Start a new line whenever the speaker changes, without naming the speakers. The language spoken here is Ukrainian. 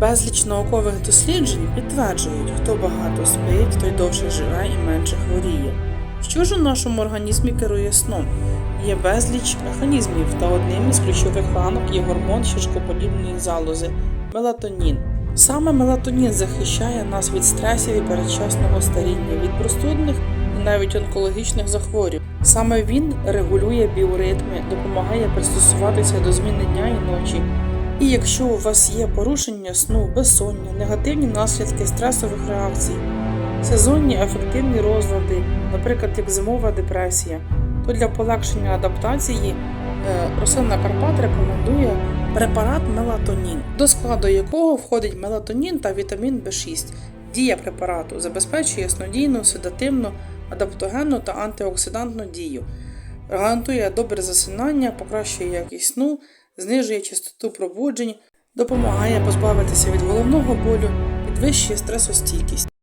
Безліч наукових досліджень підтверджують, хто багато спить, той довше живе і менше хворіє. Що ж у нашому організмі керує сном? Є безліч механізмів, та одним із ключових ланок є гормон щічкоподібної залози мелатонін. Саме мелатонін захищає нас від стресів і передчасного старіння, від простудних і навіть онкологічних захворювань. Саме він регулює біоритми, допомагає пристосуватися до зміни дня і ночі. І якщо у вас є порушення сну, безсоння, негативні наслідки стресових реакцій, сезонні афективні розлади, наприклад, як зимова депресія, то для полегшення адаптації е, рослинна Карпат рекомендує препарат мелатонін, до складу якого входить мелатонін та вітамін В6. Дія препарату забезпечує снодійну, седативну, адаптогенну та антиоксидантну дію, гарантує добре засинання, покращує якість сну, знижує частоту пробуджень, допомагає позбавитися від головного болю, підвищує стресостійкість.